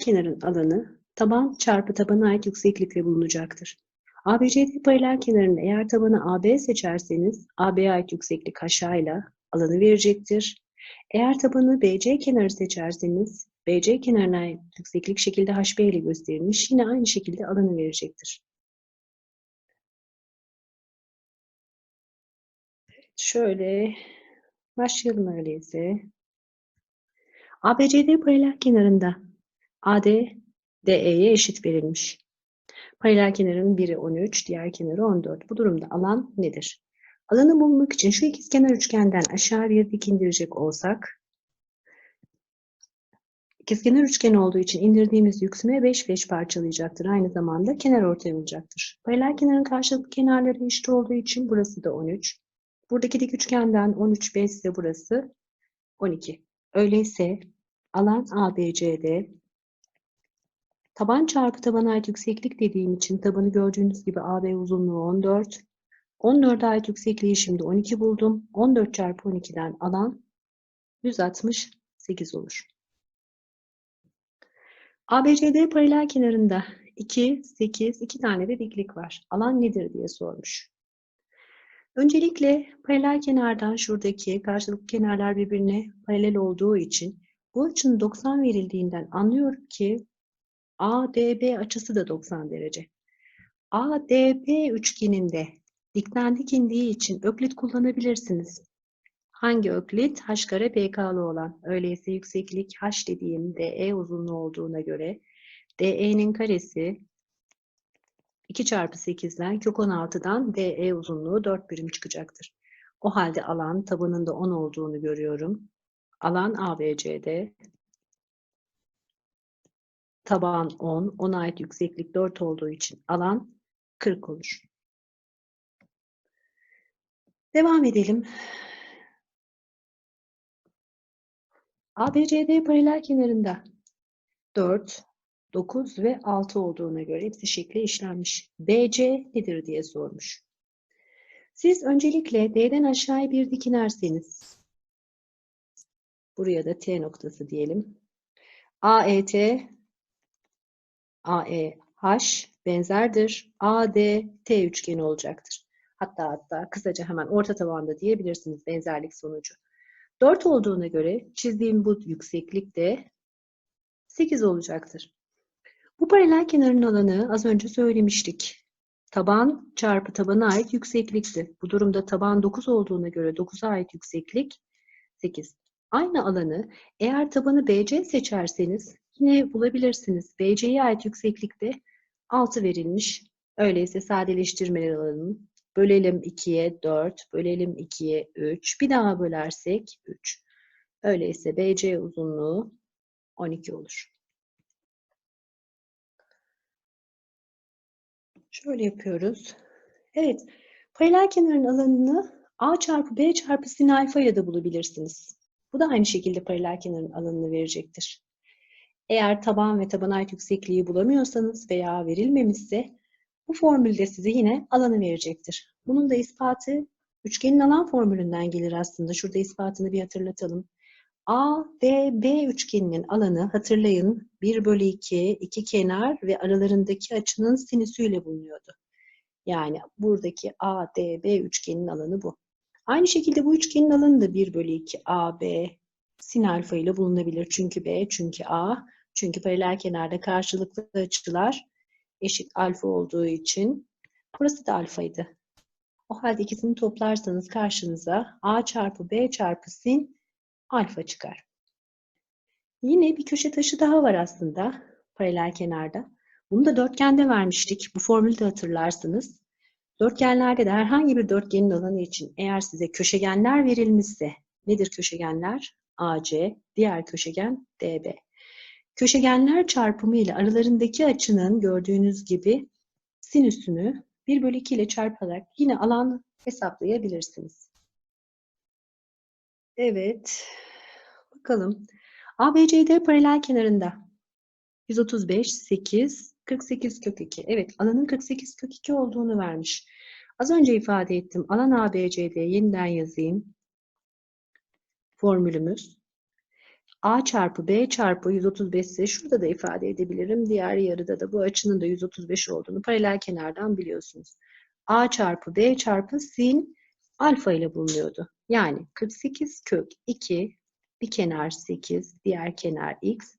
kenarın alanı taban çarpı tabana ait yükseklikle bulunacaktır. ABCD paralel kenarında eğer tabanı AB seçerseniz AB'ye ait yükseklik aşağıyla alanı verecektir. Eğer tabanı BC kenarı seçerseniz BC kenarına ait yükseklik şekilde HB ile gösterilmiş. Yine aynı şekilde alanı verecektir. Şöyle başlayalım öyleyse. ABCD paralel kenarında AD DE'ye eşit verilmiş. Paralel kenarın biri 13, diğer kenarı 14. Bu durumda alan nedir? Alanı bulmak için şu ikizkenar üçgenden aşağı bir dik indirecek olsak, ikizkenar üçgen olduğu için indirdiğimiz yükseme 5 5 parçalayacaktır. Aynı zamanda kenar ortay olacaktır. Paralel kenarın karşılıklı kenarları eşit olduğu için burası da 13. Buradaki dik üçgenden 13 5 ise burası 12. Öyleyse alan ABCD taban çarpı tabana ait yükseklik dediğim için tabanı gördüğünüz gibi AB uzunluğu 14. 14'e ait yüksekliği şimdi 12 buldum. 14 çarpı 12'den alan 168 olur. ABCD paralel kenarında 2, 8, 2 tane de diklik var. Alan nedir diye sormuş. Öncelikle paralel kenardan şuradaki karşılıklı kenarlar birbirine paralel olduğu için bu açının 90 verildiğinden anlıyorum ki ADB açısı da 90 derece. ADB üçgeninde dikten dik indiği için öklit kullanabilirsiniz. Hangi öklit? H kare PK'lı olan. Öyleyse yükseklik H dediğim DE uzunluğu olduğuna göre DE'nin karesi 2 çarpı 8'den kök 16'dan DE uzunluğu 4 birim çıkacaktır. O halde alan tabanında 10 olduğunu görüyorum. Alan ABCD. Taban 10, 10 ait yükseklik 4 olduğu için alan 40 olur. Devam edelim. ABCD paralel kenarında 4, 9 ve 6 olduğuna göre hepsi şekle işlenmiş. BC nedir diye sormuş. Siz öncelikle D'den aşağıya bir dik inerseniz, buraya da T noktası diyelim. AET, AEH benzerdir. ADT üçgeni olacaktır. Hatta hatta kısaca hemen orta tabanda diyebilirsiniz benzerlik sonucu. 4 olduğuna göre çizdiğim bu yükseklik de 8 olacaktır. Bu paralel kenarın alanı az önce söylemiştik. Taban çarpı tabana ait yükseklikti. Bu durumda taban 9 olduğuna göre 9'a ait yükseklik 8. Aynı alanı eğer tabanı BC seçerseniz yine bulabilirsiniz. BC'ye ait yükseklikte 6 verilmiş. Öyleyse sadeleştirmeler alalım. Bölelim 2'ye 4, bölelim 2'ye 3. Bir daha bölersek 3. Öyleyse BC uzunluğu 12 olur. Şöyle yapıyoruz. Evet, paralel kenarın alanını A çarpı B çarpı sin alfa ile de bulabilirsiniz. Bu da aynı şekilde paralel kenarın alanını verecektir. Eğer taban ve taban ait yüksekliği bulamıyorsanız veya verilmemişse bu formülde size yine alanı verecektir. Bunun da ispatı üçgenin alan formülünden gelir aslında. Şurada ispatını bir hatırlatalım. A ve B üçgeninin alanı hatırlayın 1 bölü 2, iki kenar ve aralarındaki açının sinüsüyle bulunuyordu. Yani buradaki ADB üçgenin alanı bu. Aynı şekilde bu üçgenin alanı da 1 bölü 2 AB sin alfa ile bulunabilir. Çünkü B, çünkü A, çünkü paralel kenarda karşılıklı açılar eşit alfa olduğu için burası da alfaydı. O halde ikisini toplarsanız karşınıza A çarpı B çarpı sin alfa çıkar. Yine bir köşe taşı daha var aslında paralel kenarda. Bunu da dörtgende vermiştik. Bu formülü de hatırlarsınız. Dörtgenlerde de herhangi bir dörtgenin alanı için eğer size köşegenler verilmişse nedir köşegenler? AC, diğer köşegen DB. Köşegenler çarpımı ile aralarındaki açının gördüğünüz gibi sinüsünü 1 bölü 2 ile çarparak yine alan hesaplayabilirsiniz. Evet. Bakalım. ABCD paralel kenarında 135, 8, 48 kök 2. Evet alanın 48 kök 2 olduğunu vermiş. Az önce ifade ettim. Alan ABCD yeniden yazayım. Formülümüz. A çarpı B çarpı 135 ise şurada da ifade edebilirim. Diğer yarıda da bu açının da 135 olduğunu paralel kenardan biliyorsunuz. A çarpı B çarpı sin alfa ile bulunuyordu. Yani 48 kök 2 bir kenar 8 diğer kenar x.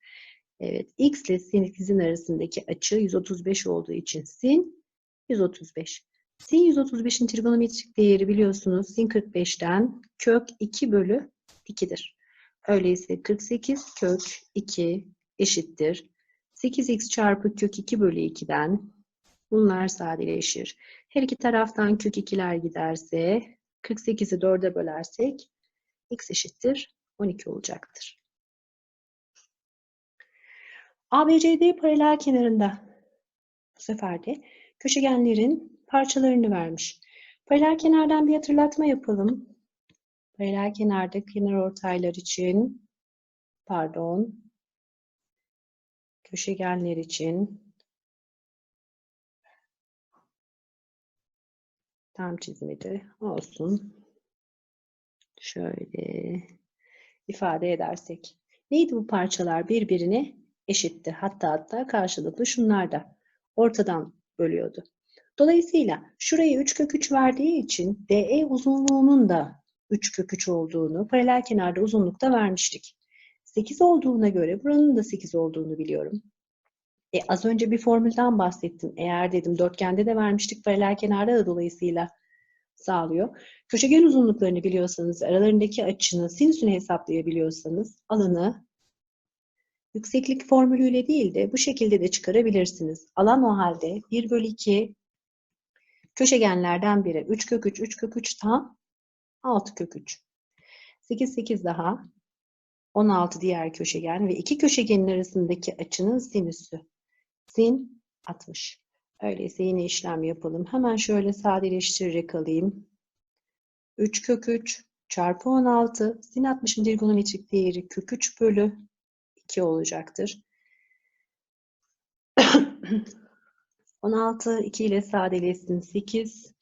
Evet x ile sin 8'in arasındaki açı 135 olduğu için sin 135. Sin 135'in trigonometrik değeri biliyorsunuz sin 45'ten kök 2 bölü 2'dir. Öyleyse 48 kök 2 eşittir. 8x çarpı kök 2 bölü 2'den bunlar sadeleşir. Her iki taraftan kök 2'ler giderse 48'i 4'e bölersek x eşittir 12 olacaktır. ABCD paralel kenarında bu sefer de köşegenlerin parçalarını vermiş. Paralel kenardan bir hatırlatma yapalım. Paralel kenarda kenar ortaylar için pardon köşegenler için tam çizmedi olsun. Şöyle ifade edersek. Neydi bu parçalar? Birbirine eşitti. Hatta hatta karşılıklı şunlar da ortadan bölüyordu. Dolayısıyla şurayı 3 kök 3 verdiği için DE uzunluğunun da 3 kök 3 olduğunu paralel kenarda uzunlukta vermiştik. 8 olduğuna göre buranın da 8 olduğunu biliyorum. E, az önce bir formülden bahsettim. Eğer dedim dörtgende de vermiştik paralel kenarda da dolayısıyla sağlıyor. Köşegen uzunluklarını biliyorsanız, aralarındaki açını, sinüsünü hesaplayabiliyorsanız alanı yükseklik formülüyle değil de bu şekilde de çıkarabilirsiniz. Alan o halde 1 bölü 2 köşegenlerden biri 3 kök 3, 3 kök 3 tam 6 kök 3. 8, 8 daha 16 diğer köşegen ve iki köşegenin arasındaki açının sinüsü. Sin 60. Öyleyse yine işlem yapalım. Hemen şöyle sadeleştirerek alayım. 3 kök 3 çarpı 16 sin 60'ın trigonometrik değeri kök 3 bölü 2 olacaktır. 16 2 ile sadeleşsin 8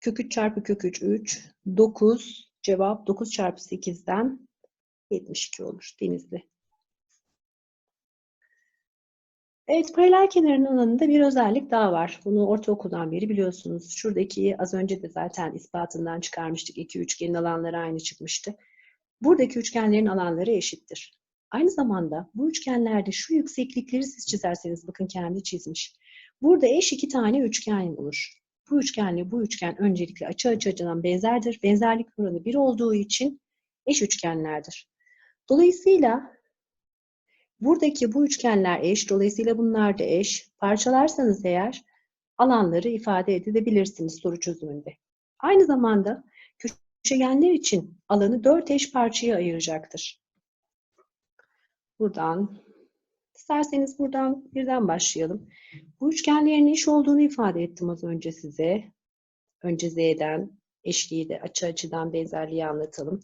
kök 3 çarpı kök 3 3 9 cevap 9 çarpı 8'den 72 olur denizli. Evet, paralel kenarın alanında bir özellik daha var. Bunu ortaokuldan beri biliyorsunuz. Şuradaki az önce de zaten ispatından çıkarmıştık. İki üçgenin alanları aynı çıkmıştı. Buradaki üçgenlerin alanları eşittir. Aynı zamanda bu üçgenlerde şu yükseklikleri siz çizerseniz bakın kendi çizmiş. Burada eş iki tane üçgen olur. Bu üçgenle bu üçgen öncelikle açı açı açıdan benzerdir. Benzerlik oranı 1 olduğu için eş üçgenlerdir. Dolayısıyla buradaki bu üçgenler eş, dolayısıyla bunlar da eş. Parçalarsanız eğer alanları ifade edebilirsiniz soru çözümünde. Aynı zamanda köşegenler için alanı 4 eş parçaya ayıracaktır. Buradan, isterseniz buradan birden başlayalım. Bu üçgenlerin eş olduğunu ifade ettim az önce size. Önce Z'den, eşliği de açı açıdan benzerliği anlatalım.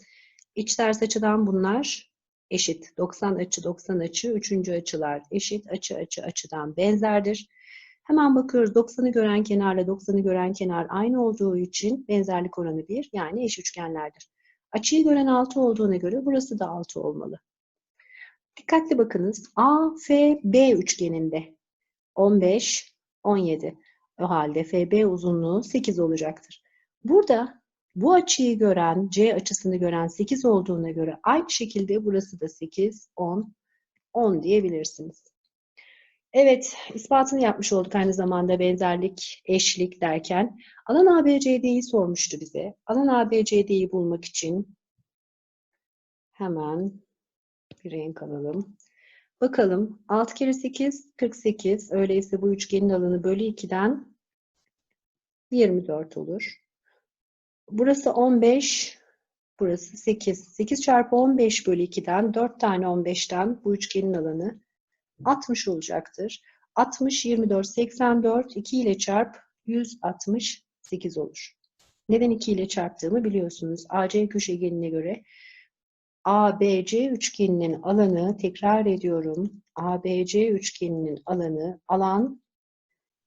İç ters açıdan bunlar eşit. 90 açı 90 açı, üçüncü açılar eşit. Açı açı açıdan benzerdir. Hemen bakıyoruz 90'ı gören kenarla 90'ı gören kenar aynı olduğu için benzerlik oranı 1 yani eş üçgenlerdir. Açıyı gören 6 olduğuna göre burası da 6 olmalı. Dikkatli bakınız. A, F, B üçgeninde 15, 17. O halde FB uzunluğu 8 olacaktır. Burada bu açıyı gören, C açısını gören 8 olduğuna göre aynı şekilde burası da 8, 10, 10 diyebilirsiniz. Evet, ispatını yapmış olduk aynı zamanda benzerlik, eşlik derken. Alan ABCD'yi sormuştu bize. Alan ABCD'yi bulmak için hemen bir renk alalım. Bakalım 6 kere 8 48. Öyleyse bu üçgenin alanı bölü 2'den 24 olur. Burası 15, burası 8. 8 çarpı 15 bölü 2'den 4 tane 15'ten bu üçgenin alanı 60 olacaktır. 60, 24, 84, 2 ile çarp 168 olur. Neden 2 ile çarptığımı biliyorsunuz. AC köşegenine göre ABC üçgeninin alanı, tekrar ediyorum, ABC üçgeninin alanı, alan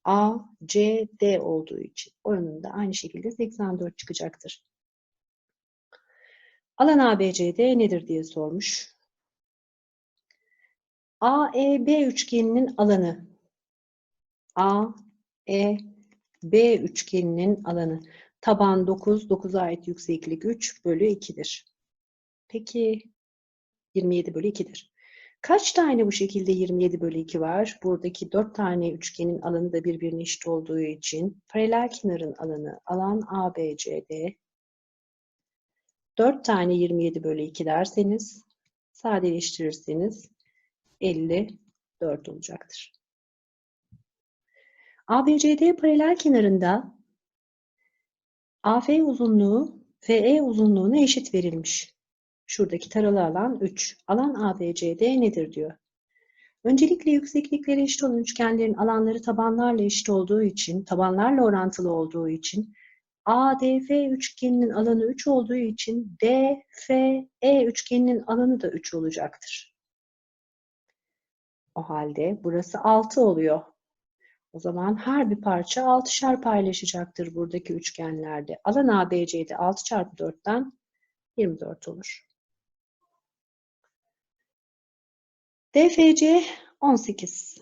ACD olduğu için oranında aynı şekilde 84 çıkacaktır. Alan ABCD nedir diye sormuş. AEB üçgeninin alanı. AEB üçgeninin alanı. Taban 9, 9'a ait yükseklik 3 bölü 2'dir. Peki 27 bölü 2'dir. Kaç tane bu şekilde 27 bölü 2 var? Buradaki 4 tane üçgenin alanı da birbirine eşit olduğu için paralel kenarın alanı alan ABCD 4 tane 27 bölü 2 derseniz sadeleştirirseniz 54 olacaktır. ABCD paralel kenarında AF uzunluğu FE uzunluğuna eşit verilmiş. Şuradaki taralı alan 3. Alan ABCD nedir diyor. Öncelikle yükseklikleri eşit olan üçgenlerin alanları tabanlarla eşit olduğu için, tabanlarla orantılı olduğu için ADF üçgeninin alanı 3 olduğu için DFE üçgeninin alanı da 3 olacaktır. O halde burası 6 oluyor. O zaman her bir parça 6'şer paylaşacaktır buradaki üçgenlerde. Alan ABC'de 6 çarpı 4'ten 24 olur. DFC 18.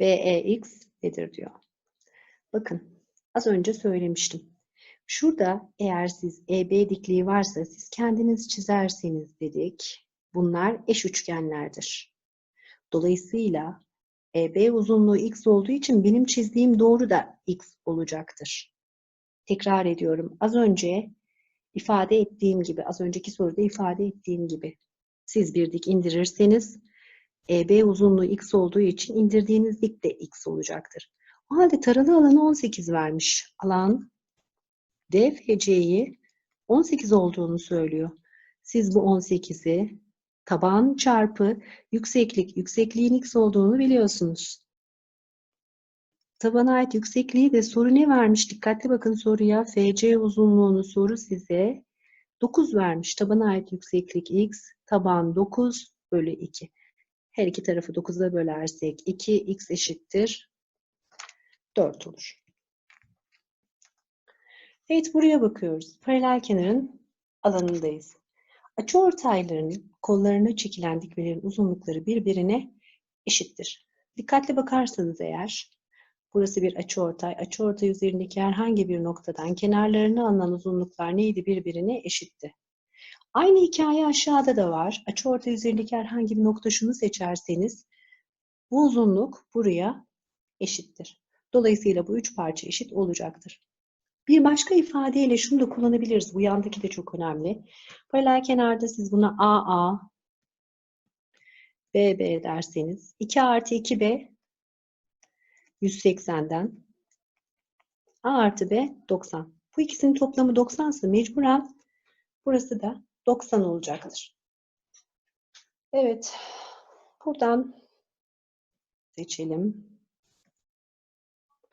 BEX nedir diyor. Bakın az önce söylemiştim. Şurada eğer siz EB dikliği varsa siz kendiniz çizerseniz dedik. Bunlar eş üçgenlerdir. Dolayısıyla EB uzunluğu x olduğu için benim çizdiğim doğru da x olacaktır. Tekrar ediyorum. Az önce ifade ettiğim gibi, az önceki soruda ifade ettiğim gibi siz bir dik indirirseniz EB uzunluğu x olduğu için indirdiğiniz dik de x olacaktır. O halde taralı alanı 18 vermiş. Alan DFC'yi 18 olduğunu söylüyor. Siz bu 18'i taban çarpı yükseklik, yüksekliğin x olduğunu biliyorsunuz. Tabana ait yüksekliği de soru ne vermiş? Dikkatli bakın soruya. FC uzunluğunu soru size 9 vermiş. Tabana ait yükseklik x, taban 9 bölü 2. Her iki tarafı 9'a bölersek 2, x eşittir 4 olur. Evet buraya bakıyoruz. Paralel kenarın alanındayız. Açıortayların kollarına çekilen dikmelerin uzunlukları birbirine eşittir. Dikkatli bakarsanız eğer, burası bir açıortay. Açıortay üzerindeki herhangi bir noktadan kenarlarına alınan uzunluklar neydi? Birbirine eşitti. Aynı hikaye aşağıda da var. Açıortay üzerindeki herhangi bir nokta şunu seçerseniz, bu uzunluk buraya eşittir. Dolayısıyla bu üç parça eşit olacaktır. Bir başka ifadeyle şunu da kullanabiliriz. Bu yandaki de çok önemli. Paralel kenarda siz buna AA, BB derseniz 2 artı 2B 180'den A artı B 90. Bu ikisinin toplamı 90 ise mecburen burası da 90 olacaktır. Evet. Buradan seçelim.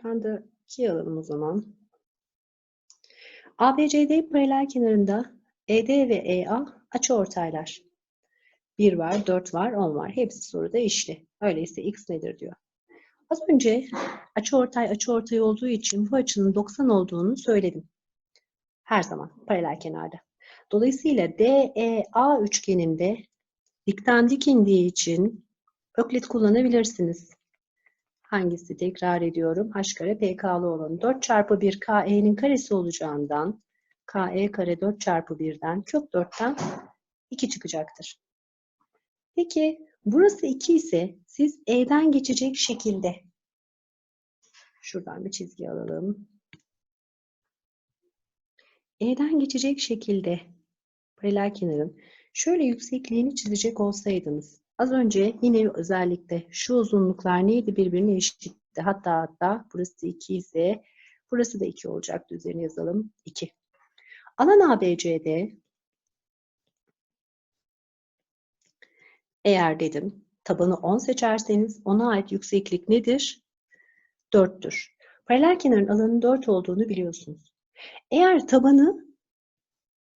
Ben de 2 alalım o zaman. ABCD paralel kenarında ED ve EA açıortaylar. 1 var, 4 var, 10 var. Hepsi soruda eşli. Öyleyse x nedir diyor. Az önce açıortay açıortay olduğu için bu açının 90 olduğunu söyledim. Her zaman paralel kenarda. Dolayısıyla DEA üçgeninde dikten dik indiği için öklit kullanabilirsiniz. Hangisi? Tekrar ediyorum. H kare PK'lı olanı. 4 çarpı 1 KE'nin karesi olacağından KE kare 4 çarpı 1'den kök 4'ten 2 çıkacaktır. Peki burası 2 ise siz E'den geçecek şekilde şuradan bir çizgi alalım. E'den geçecek şekilde paralel kenarın şöyle yüksekliğini çizecek olsaydınız Az önce yine özellikle şu uzunluklar neydi birbirine eşitti. Hatta hatta burası 2 ise burası da 2 olacaktı. Üzerine yazalım 2. Alan ABCD eğer dedim tabanı 10 seçerseniz ona ait yükseklik nedir? 4'tür. Paralel kenarın alanının 4 olduğunu biliyorsunuz. Eğer tabanı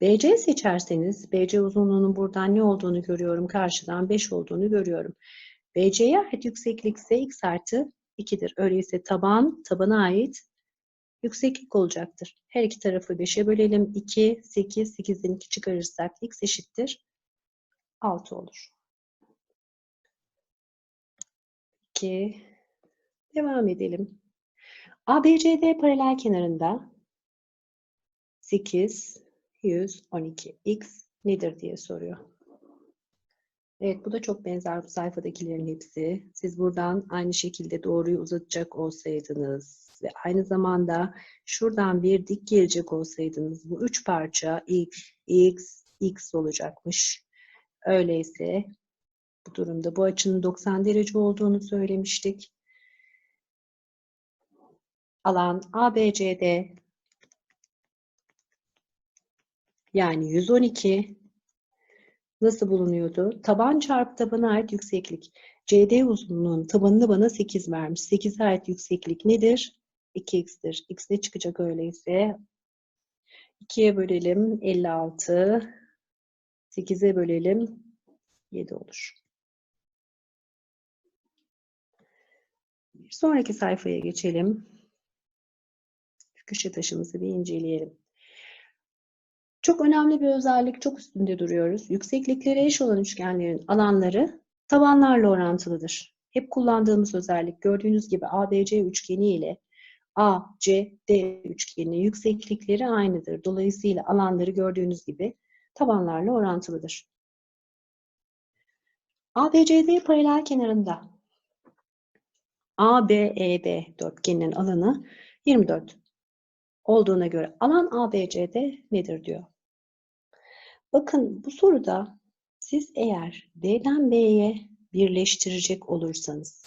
BC seçerseniz BC uzunluğunun buradan ne olduğunu görüyorum. Karşıdan 5 olduğunu görüyorum. BC'ye ait yükseklik ise x artı 2'dir. Öyleyse taban, tabana ait yükseklik olacaktır. Her iki tarafı 5'e bölelim. 2, 8, 8'den 2 çıkarırsak x eşittir 6 olur. 2. Devam edelim. ABCD paralel kenarında 8, 112. X nedir diye soruyor. Evet bu da çok benzer bu sayfadakilerin hepsi. Siz buradan aynı şekilde doğruyu uzatacak olsaydınız ve aynı zamanda şuradan bir dik gelecek olsaydınız bu üç parça x, x, x olacakmış. Öyleyse bu durumda bu açının 90 derece olduğunu söylemiştik. Alan ABCD yani 112 nasıl bulunuyordu? Taban çarpı tabana ait yükseklik. CD uzunluğunun tabanını bana 8 vermiş. 8'e ait yükseklik nedir? 2x'tir. X ne çıkacak öyleyse? 2'ye bölelim 56. 8'e bölelim 7 olur. Sonraki sayfaya geçelim. Köşe taşımızı bir inceleyelim. Çok önemli bir özellik, çok üstünde duruyoruz. Yükseklikleri eş olan üçgenlerin alanları tabanlarla orantılıdır. Hep kullandığımız özellik gördüğünüz gibi ABC üçgeni ile ACD üçgeni yükseklikleri aynıdır. Dolayısıyla alanları gördüğünüz gibi tabanlarla orantılıdır. ABCD paralel kenarında ABEB dörtgeninin alanı 24 olduğuna göre alan ABCD nedir diyor. Bakın bu soruda siz eğer D'den B'ye birleştirecek olursanız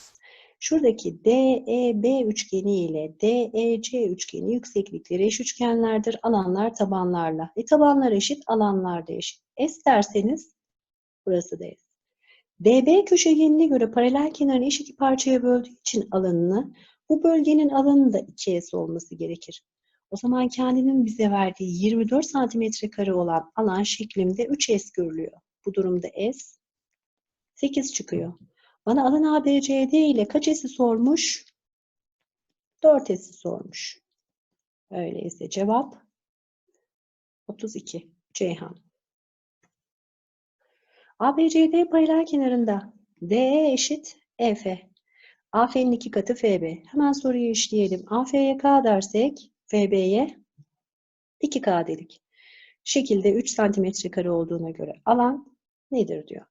şuradaki DEB üçgeni ile DEC üçgeni yükseklikleri eş üçgenlerdir. Alanlar tabanlarla. E tabanlar eşit, alanlar da eşit. S derseniz burası da S. DB köşegenine göre paralel kenarını eşit iki parçaya böldüğü için alanını bu bölgenin alanı da 2S olması gerekir. O zaman kendinin bize verdiği 24 santimetre kare olan alan şeklinde 3S görülüyor. Bu durumda S 8 çıkıyor. Bana alan ABCD ile kaç S'i sormuş? 4 S'i sormuş. Öyleyse cevap 32. Ceyhan. ABCD paralel kenarında DE eşit EF. AF'nin iki katı FB. Hemen soruyu işleyelim. AF'ye K dersek FB'ye 2K dedik. Şekilde 3 santimetre kare olduğuna göre alan nedir diyor.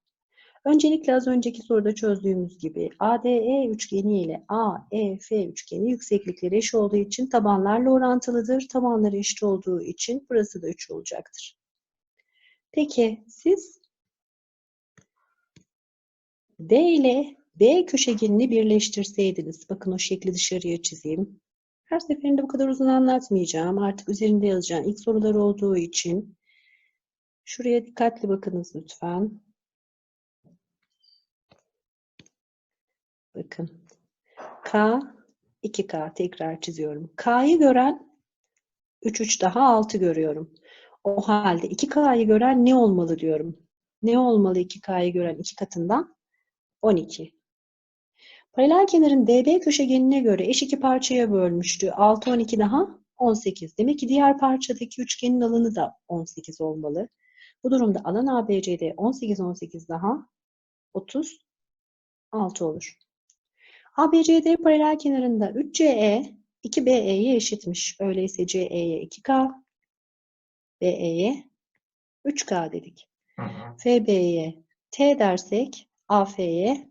Öncelikle az önceki soruda çözdüğümüz gibi ADE üçgeni ile AEF üçgeni yükseklikleri eş olduğu için tabanlarla orantılıdır. Tabanları eşit olduğu için burası da 3 olacaktır. Peki siz D ile B köşegenini birleştirseydiniz, bakın o şekli dışarıya çizeyim. Her seferinde bu kadar uzun anlatmayacağım. Artık üzerinde yazacağım ilk sorular olduğu için. Şuraya dikkatli bakınız lütfen. Bakın. K, 2K tekrar çiziyorum. K'yı gören 3, 3 daha 6 görüyorum. O halde 2K'yı gören ne olmalı diyorum. Ne olmalı 2K'yı gören 2 katından? 12. Paralel kenarın DB köşegenine göre eş iki parçaya bölmüştü. 6, 12 daha 18. Demek ki diğer parçadaki üçgenin alanı da 18 olmalı. Bu durumda alan ABCD 18, 18 daha 36 olur. ABCD paralel kenarında 3CE 2BE'ye eşitmiş. Öyleyse CE'ye 2K, BE'ye 3K dedik. FB'ye T dersek AF'ye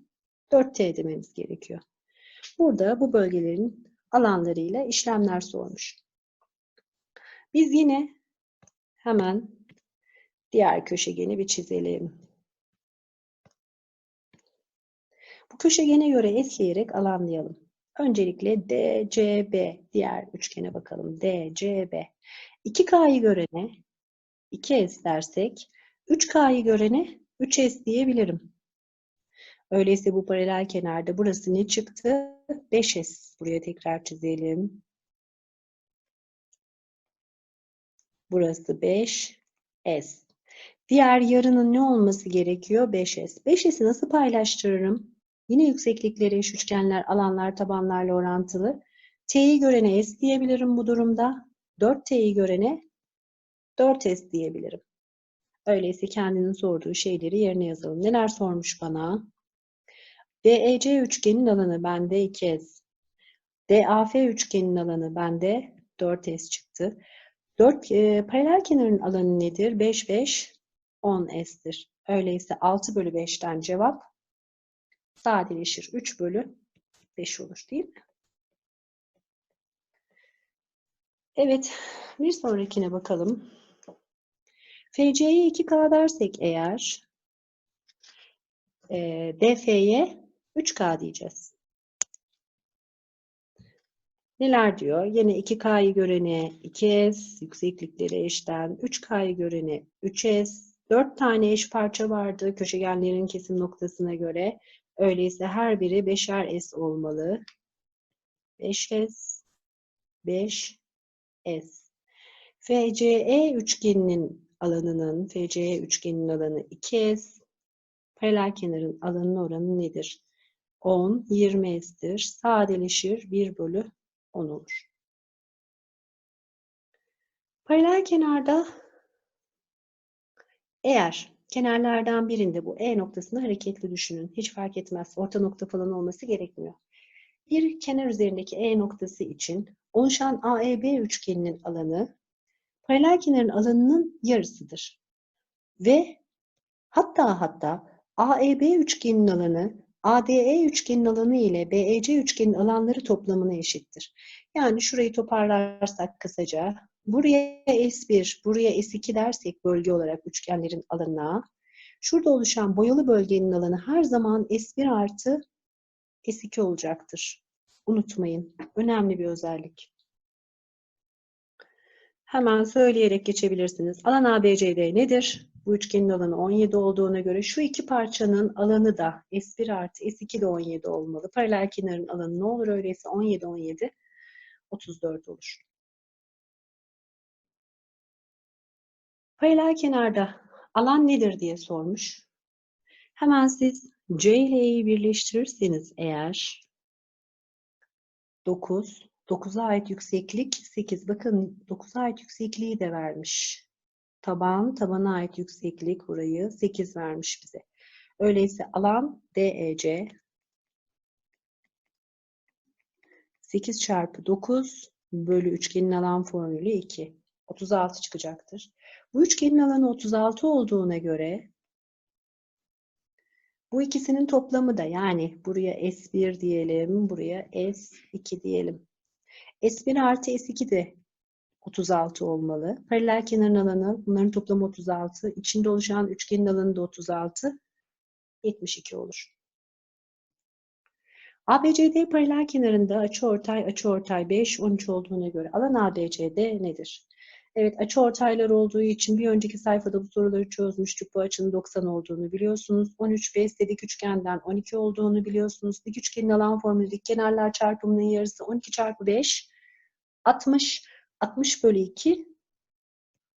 4T dememiz gerekiyor. Burada bu bölgelerin alanlarıyla işlemler sormuş. Biz yine hemen diğer köşegeni bir çizelim. Bu köşegene göre ekleyerek alanlayalım. Öncelikle DCB diğer üçgene bakalım. DCB. 2K'yı görene 2S dersek 3K'yı görene 3S diyebilirim. Öyleyse bu paralel kenarda burası ne çıktı? 5S. Buraya tekrar çizelim. Burası 5S. Diğer yarının ne olması gerekiyor? 5S. 5S'i nasıl paylaştırırım? Yine yükseklikleri üçgenler, alanlar, tabanlarla orantılı. T'yi görene S diyebilirim bu durumda. 4T'yi görene 4S diyebilirim. Öyleyse kendinin sorduğu şeyleri yerine yazalım. Neler sormuş bana? DEC üçgenin alanı bende 2S. DAF üçgenin alanı bende 4S çıktı. 4 e, paralel kenarın alanı nedir? 5 5 10 S'tir. Öyleyse 6 bölü 5'ten cevap sadeleşir. 3 bölü 5 olur değil mi? Evet, bir sonrakine bakalım. FC'ye 2K dersek eğer e, DF'ye 3K diyeceğiz. Neler diyor? Yine 2K'yı görene 2S, yükseklikleri eşten, 3K'yı görene 3S, 4 tane eş parça vardı köşegenlerin kesim noktasına göre. Öyleyse her biri 5'er S olmalı. 5S, 5, S. FCE üçgeninin alanının, FCE üçgeninin alanı 2S. Paralel kenarın alanının oranı nedir? 10, 20 S'tir. Sadeleşir 1 bölü 10 olur. Paralel kenarda eğer kenarlardan birinde bu E noktasını hareketli düşünün. Hiç fark etmez. Orta nokta falan olması gerekmiyor. Bir kenar üzerindeki E noktası için oluşan AEB üçgeninin alanı paralel kenarın alanının yarısıdır. Ve hatta hatta AEB üçgeninin alanı ADE üçgenin alanı ile BEC üçgenin alanları toplamına eşittir. Yani şurayı toparlarsak kısaca buraya S1, buraya S2 dersek bölge olarak üçgenlerin alanına şurada oluşan boyalı bölgenin alanı her zaman S1 artı S2 olacaktır. Unutmayın. Önemli bir özellik. Hemen söyleyerek geçebilirsiniz. Alan ABCD nedir? Bu üçgenin alanı 17 olduğuna göre şu iki parçanın alanı da S1 artı S2 de 17 olmalı. Paralel kenarın alanı ne olur öyleyse 17 17 34 olur. Paralel kenarda alan nedir diye sormuş. Hemen siz C ile E'yi birleştirirseniz eğer 9, 9'a ait yükseklik 8. Bakın 9'a ait yüksekliği de vermiş. Taban, tabana ait yükseklik burayı 8 vermiş bize. Öyleyse alan DEC 8 çarpı 9 bölü üçgenin alan formülü 2. 36 çıkacaktır. Bu üçgenin alanı 36 olduğuna göre bu ikisinin toplamı da yani buraya S1 diyelim, buraya S2 diyelim. S1 artı S2 de 36 olmalı. Paralel kenarın alanı, bunların toplamı 36. İçinde oluşan üçgenin alanı da 36. 72 olur. ABCD paralel kenarında açıortay açıortay 5, 13 olduğuna göre alan ABCD nedir? Evet açıortaylar olduğu için bir önceki sayfada bu soruları çözmüştük. Bu açının 90 olduğunu biliyorsunuz. 13 ve dik üçgenden 12 olduğunu biliyorsunuz. Dik üçgenin alan formülü dik kenarlar çarpımının yarısı 12 çarpı 5 60. 60 bölü 2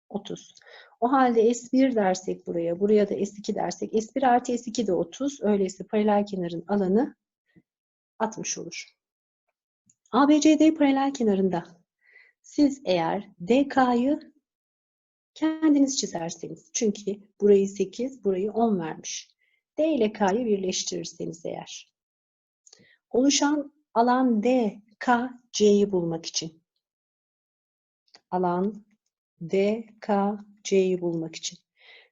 30. O halde S1 dersek buraya, buraya da S2 dersek S1 artı S2 de 30. Öyleyse paralel kenarın alanı 60 olur. ABCD paralel kenarında siz eğer DK'yı kendiniz çizerseniz, çünkü burayı 8, burayı 10 vermiş. D ile K'yı birleştirirseniz eğer. Oluşan alan DK, C'yi bulmak için. Alan DK, C'yi bulmak için.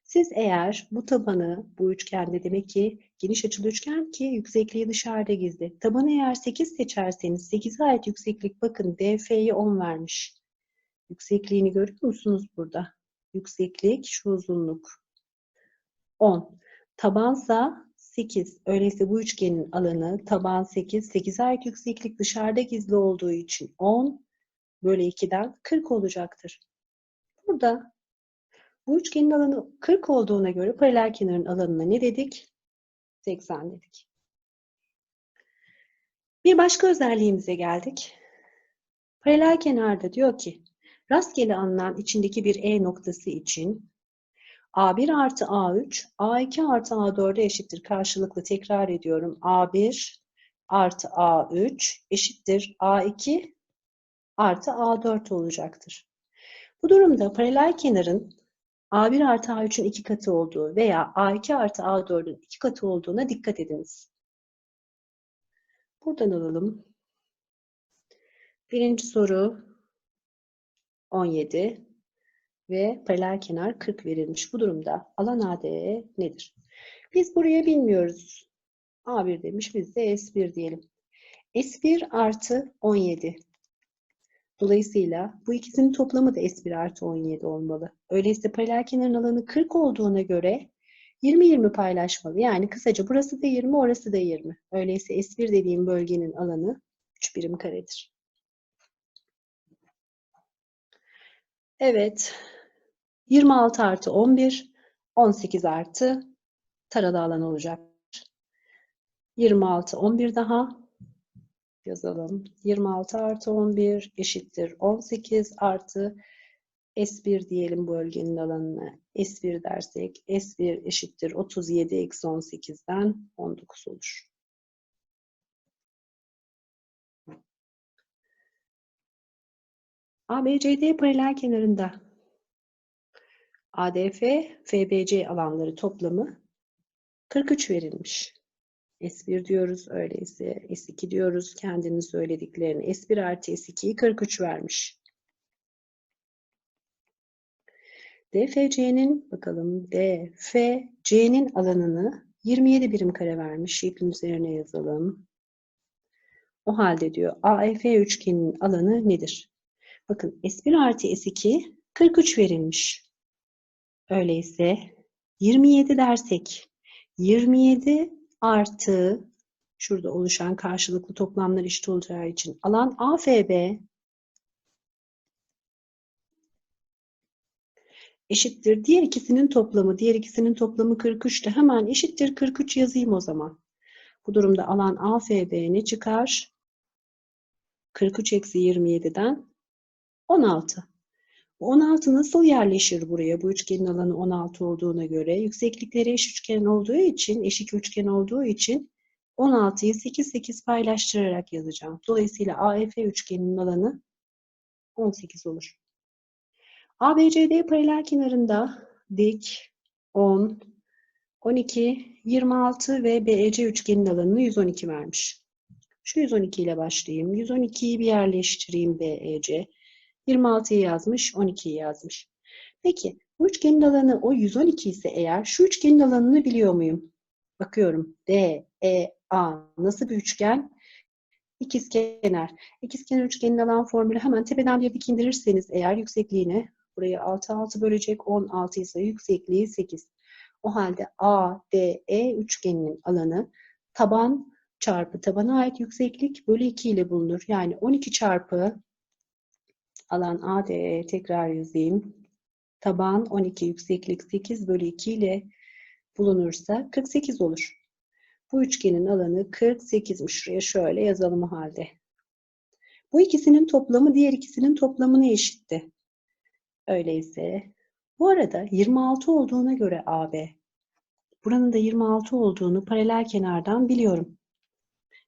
Siz eğer bu tabanı, bu üçgende demek ki geniş açılı üçgen ki yüksekliği dışarıda gizli. Tabanı eğer 8 seçerseniz 8'e ait yükseklik bakın DF'yi 10 vermiş. Yüksekliğini görüyor musunuz burada? Yükseklik şu uzunluk 10. Tabansa 8. Öyleyse bu üçgenin alanı taban 8. 8'e ait yükseklik dışarıda gizli olduğu için 10 bölü 2'den 40 olacaktır. Burada bu üçgenin alanı 40 olduğuna göre paralel kenarın alanına ne dedik? 80 dedik. Bir başka özelliğimize geldik. Paralel kenarda diyor ki rastgele alınan içindeki bir E noktası için A1 artı A3, A2 artı A4'e eşittir. Karşılıklı tekrar ediyorum. A1 artı A3 eşittir. A2 artı A4 olacaktır. Bu durumda paralel kenarın A1 artı A3'ün iki katı olduğu veya A2 artı A4'ün iki katı olduğuna dikkat ediniz. Buradan alalım. Birinci soru 17 ve paralel kenar 40 verilmiş. Bu durumda alan ADE nedir? Biz buraya bilmiyoruz. A1 demiş, biz de S1 diyelim. S1 artı 17. Dolayısıyla bu ikisinin toplamı da S1 artı 17 olmalı. Öyleyse paralel kenarın alanı 40 olduğuna göre 20-20 paylaşmalı. Yani kısaca burası da 20, orası da 20. Öyleyse S1 dediğim bölgenin alanı 3 birim karedir. Evet. 26 artı 11, 18 artı taralı alan olacak. 26, 11 daha yazalım. 26 artı 11 eşittir 18 artı S1 diyelim bölgenin alanına. S1 dersek S1 eşittir 37 eksi 18'den 19 olur. ABCD paralel kenarında ADF, FBC alanları toplamı 43 verilmiş. S1 diyoruz, öyleyse S2 diyoruz. Kendinin söylediklerini S1 artı S2'yi 43 vermiş. DFC'nin bakalım DFC'nin alanını 27 birim kare vermiş. Şeklin üzerine yazalım. O halde diyor AEF üçgeninin alanı nedir? Bakın S1 artı S2 43 verilmiş. Öyleyse 27 dersek 27 artı şurada oluşan karşılıklı toplamlar eşit olacağı için alan AFB eşittir. Diğer ikisinin toplamı, diğer ikisinin toplamı 43 de hemen eşittir 43 yazayım o zaman. Bu durumda alan AFB ne çıkar? 43 eksi 27'den 16. Bu 16 nasıl yerleşir buraya? Bu üçgenin alanı 16 olduğuna göre yükseklikleri eş üçgen olduğu için, eşik üçgen olduğu için 16'yı 8 8 paylaştırarak yazacağım. Dolayısıyla AEF üçgeninin alanı 18 olur. ABCD paralel kenarında dik 10, 12, 26 ve BEC üçgenin alanını 112 vermiş. Şu 112 ile başlayayım. 112'yi bir yerleştireyim BEC. 26'yı yazmış, 12'yi yazmış. Peki bu üçgenin alanı o 112 ise eğer şu üçgenin alanını biliyor muyum? Bakıyorum. D, E, A nasıl bir üçgen? İkizkenar. İkizkenar üçgenin alan formülü hemen tepeden bir dik indirirseniz eğer yüksekliğini burayı 6 6 bölecek 16 ise yüksekliği 8. O halde A, D, E üçgeninin alanı taban çarpı tabana ait yükseklik bölü 2 ile bulunur. Yani 12 çarpı alan ADE tekrar yazayım. Taban 12 yükseklik 8 bölü 2 ile bulunursa 48 olur. Bu üçgenin alanı 48'miş. Şuraya şöyle yazalım o halde. Bu ikisinin toplamı diğer ikisinin toplamına eşitti. Öyleyse bu arada 26 olduğuna göre AB. Buranın da 26 olduğunu paralel kenardan biliyorum.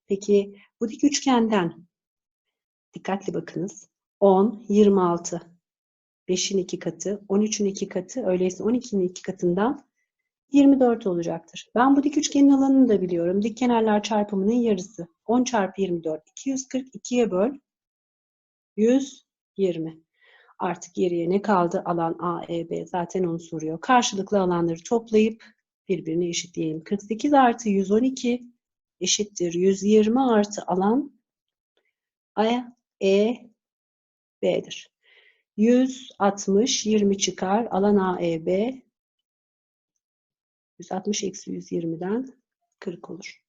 Peki bu dik üçgenden dikkatli bakınız. 10, 26. 5'in 2 katı, 13'ün 2 katı, öyleyse 12'nin 2 katından 24 olacaktır. Ben bu dik üçgenin alanını da biliyorum. Dik kenarlar çarpımının yarısı. 10 çarpı 24, 242'ye böl, 120. Artık geriye ne kaldı? Alan AEB. Zaten onu soruyor. Karşılıklı alanları toplayıp birbirine eşitleyelim. 48 artı 112 eşittir. 120 artı alan AE B'dir. 160, 20 çıkar. Alan AEB 160 eksi 120'den 40 olur.